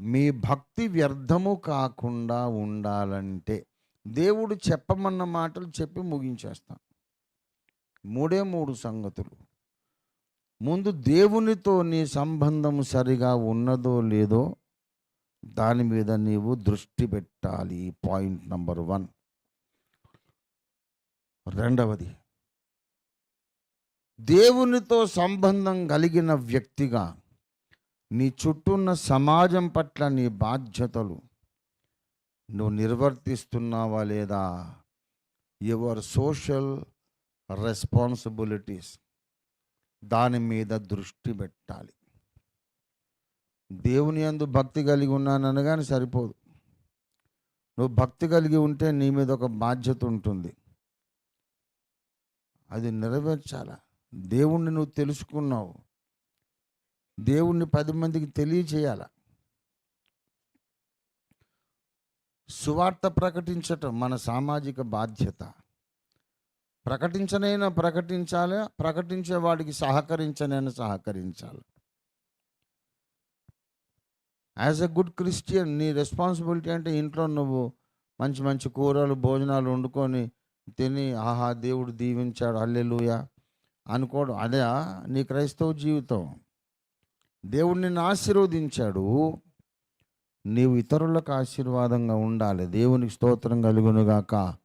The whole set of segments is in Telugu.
మీ భక్తి వ్యర్థము కాకుండా ఉండాలంటే దేవుడు చెప్పమన్న మాటలు చెప్పి ముగించేస్తాం. మూడే మూడు సంగతులు. ముందు దేవునితో నీ సంబంధం సరిగా ఉన్నదో లేదో దాని మీద నీవు దృష్టి పెట్టాలి. Point number one. రెండవది దేవునితో సంబంధం కలిగిన వ్యక్తిగా నీ చుట్టూ ఉన్న సమాజం పట్ల నీ బాధ్యతలు నువ్వు నిర్వర్తిస్తున్నావా లేదా? యువర్ సోషల్ రెస్పాన్సిబిలిటీస్ దాని మీద దృష్టి పెట్టాలి. దేవుని యందు భక్తి కలిగి ఉన్నాననగానే సరిపోదు. నువ్వు భక్తి కలిగి ఉంటే నీ మీద ఒక బాధ్యత ఉంటుంది. అది నెరవేర్చాల? దేవుణ్ణి నువ్వు తెలుసుకున్నావు. దేవుణ్ణి పది మందికి తెలియచేయాల సువార్త ప్రకటించటం మన సామాజిక బాధ్యత. ప్రకటించనైనా ప్రకటించాలి ప్రకటించే వాడికి సహకరించనైనా సహకరించాలి. యాజ్ ఎ గుడ్ క్రిస్టియన్ నీ రెస్పాన్సిబిలిటీ అంటే ఇంట్లో నువ్వు మంచి మంచి కూరలు భోజనాలు వండుకొని తిని ఆహా దేవుడు దీవించాడు అల్లెలుయా అనుకోవడం. అదే నీ క్రైస్తవ జీవితం. దేవుడు నిన్ను ఆశీర్వదించాడు. నీవు ఇతరులకు ఆశీర్వాదంగా ఉండాలి. దేవునికి స్తోత్రం కలుగునుగాక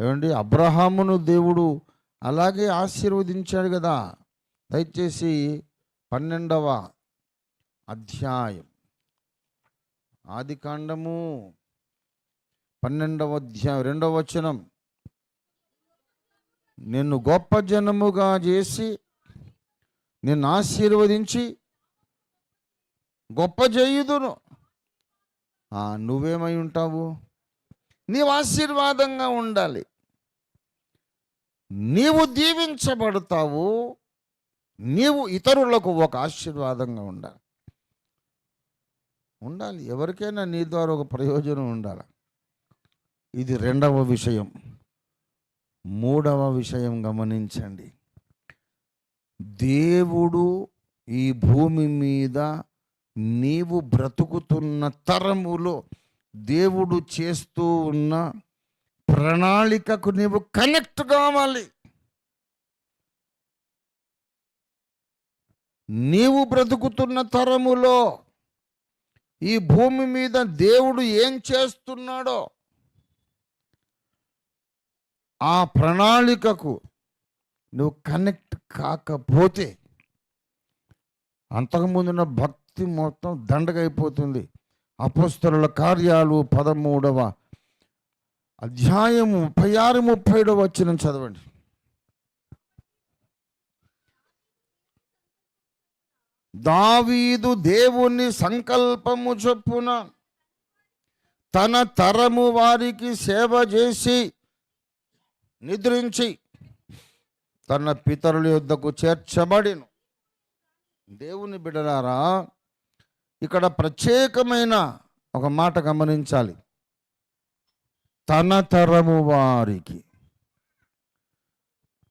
ఏమండి? అబ్రహామును దేవుడు అలాగే ఆశీర్వదించాడు కదా. దయచేసి పన్నెండవ అధ్యాయం. ఆది కాండము పన్నెండవ అధ్యాయం రెండవ వచనం. నిన్ను గొప్ప జనముగా చేసి నిన్ను ఆశీర్వదించి గొప్ప చేయుదును నువ్వేమై ఉంటావు? నీవు ఆశీర్వాదంగా ఉండాలి. నీవు దీవించబడతావు. నీవు ఇతరులకు ఒక ఆశీర్వాదంగా ఉండాలి. ఉండాలి. ఎవరికైనా నీ ద్వారా ఒక ప్రయోజనం ఉండాలి. ఇది రెండవ విషయం. మూడవ విషయం గమనించండి. దేవుడు ఈ భూమి మీద నీవు బ్రతుకుతున్న తరములో దేవుడు చేస్తూ ఉన్న ప్రణాళికకు నీవు కనెక్ట్ కావాలి. నీవు బ్రతుకుతున్న తరములో ఈ భూమి మీద దేవుడు ఏం చేస్తున్నాడో ఆ ప్రణాళికకు నువ్వు కనెక్ట్ కాకపోతే అంతకుముందున్న భక్తి మొత్తం దండగైపోతుంది. అపస్తుల కార్యాలు పదమూడవ అధ్యాయం ముప్పై ఆరు ముప్పై ఏడవ వచ్చిన చదవండి. దావీదు దేవుని సంకల్పము చొప్పున తన తరము వారికి సేవ చేసి నిద్రించి తన పితరుల యొద్దకు చేర్చబడిను. దేవుని బిడలారా ఇక్కడ ప్రత్యేకమైన ఒక మాట గమనించాలి. తన తరము వారికి.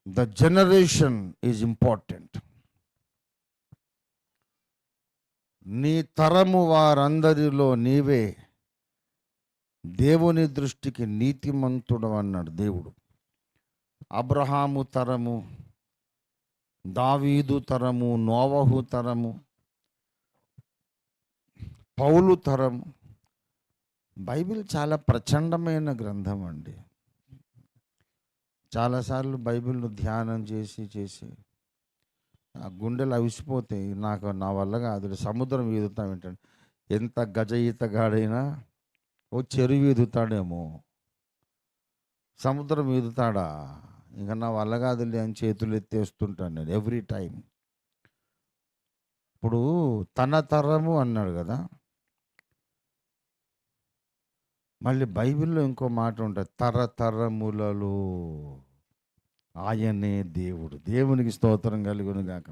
ద జనరేషన్ ఈజ్ ఇంపార్టెంట్ నీ తరము వారందరిలో నీవే దేవుని దృష్టికి నీతిమంతుడు అన్నాడు దేవుడు. అబ్రహాము తరము దావీదు తరము నోవహు తరము పౌలు తరం. బైబిల్ చాలా ప్రచండమైన గ్రంథం అండి. చాలాసార్లు బైబిల్ను ధ్యానం చేసి చేసి ఆ గుండెలు అవిసిపోతాయి. నాకు నా వల్ల కాదు. సముద్రం ఈదుతాం ఏంటంటే ఎంత గజ ఈతగాడైనా ఓ చెరువు ఈదుతాడేమో సముద్రం ఈదుతాడా ఇంకా నా వల్ల కాదులే అని చేతులు ఎత్తేస్తుంటాను నేను ఎవ్రీ టైం ఇప్పుడు తన తరము అన్నాడు కదా మళ్ళీ బైబిల్లో ఇంకో మాట ఉంటుంది తరతరములలో ఆయనే దేవుడు దేవునికి స్తోత్రం కలుగును గాక.